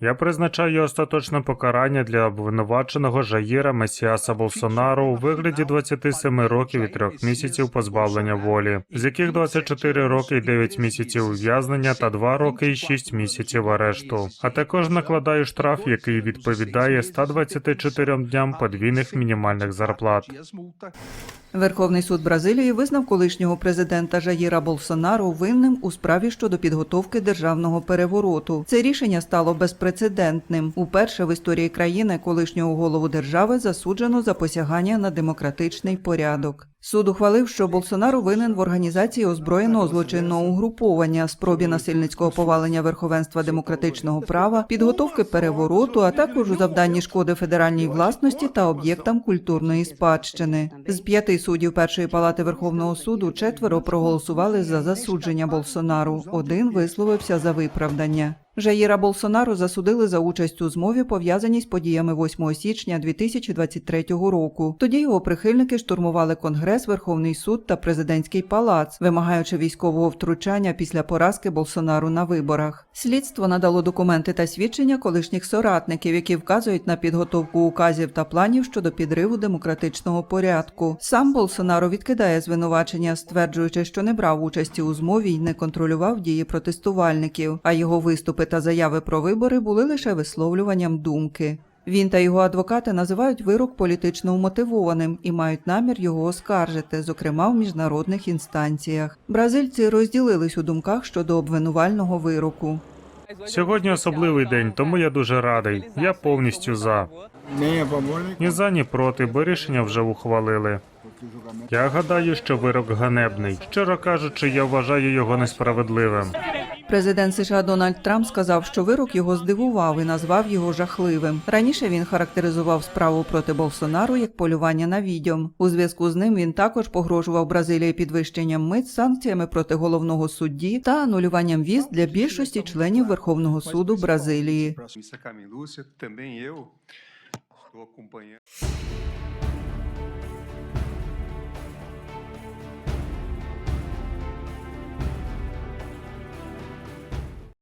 Я призначаю остаточне покарання для обвинуваченого Жаїра Месіаса Болсонару у вигляді 27 років і 3 місяців позбавлення волі, з яких 24 роки і 9 місяців ув'язнення та 2 роки і 6 місяців арешту. А також накладаю штраф, який відповідає 124 дням подвійних мінімальних зарплат. Верховний суд Бразилії визнав колишнього президента Жаїра Болсонару винним у справі щодо підготовки державного перевороту. Це рішення стало безпрецедентним. Уперше в історії країни колишнього голову держави засуджено за посягання на демократичний порядок. Суд ухвалив, що Болсонару винен в організації озброєного злочинного угруповання, спробі насильницького повалення верховенства демократичного права, підготовки перевороту, а також у завданні шкоди федеральній власності та об'єктам культурної спадщини. З п'яти суддів першої палати Верховного суду четверо проголосували за засудження Болсонару. Один висловився за виправдання. Жаїра Болсонару засудили за участь у змові, пов'язаній з подіями 8 січня 2023 року. Тоді його прихильники штурмували Конгрес, Верховний суд та президентський палац, вимагаючи військового втручання після поразки Болсонару на виборах. Слідство надало документи та свідчення колишніх соратників, які вказують на підготовку указів та планів щодо підриву демократичного порядку. Сам Болсонару відкидає звинувачення, стверджуючи, що не брав участі у змові й не контролював дії протестувальників, а його виступи та заяви про вибори були лише висловлюванням думки. Він та його адвокати називають вирок політично умотивованим і мають намір його оскаржити, зокрема в міжнародних інстанціях. Бразильці розділились у думках щодо обвинувального вироку. Сьогодні особливий день, тому я дуже радий. Я повністю за. Ні за, ні проти, бо рішення вже ухвалили. Я гадаю, що вирок ганебний. Щиро кажучи, я вважаю його несправедливим. Президент США Дональд Трамп сказав, що вирок його здивував і назвав його жахливим. Раніше він характеризував справу проти Болсонару як полювання на відьом. У зв'язку з ним він також погрожував Бразилії підвищенням мит, санкціями проти головного судді та анулюванням віз для більшості членів Верховного суду Бразилії.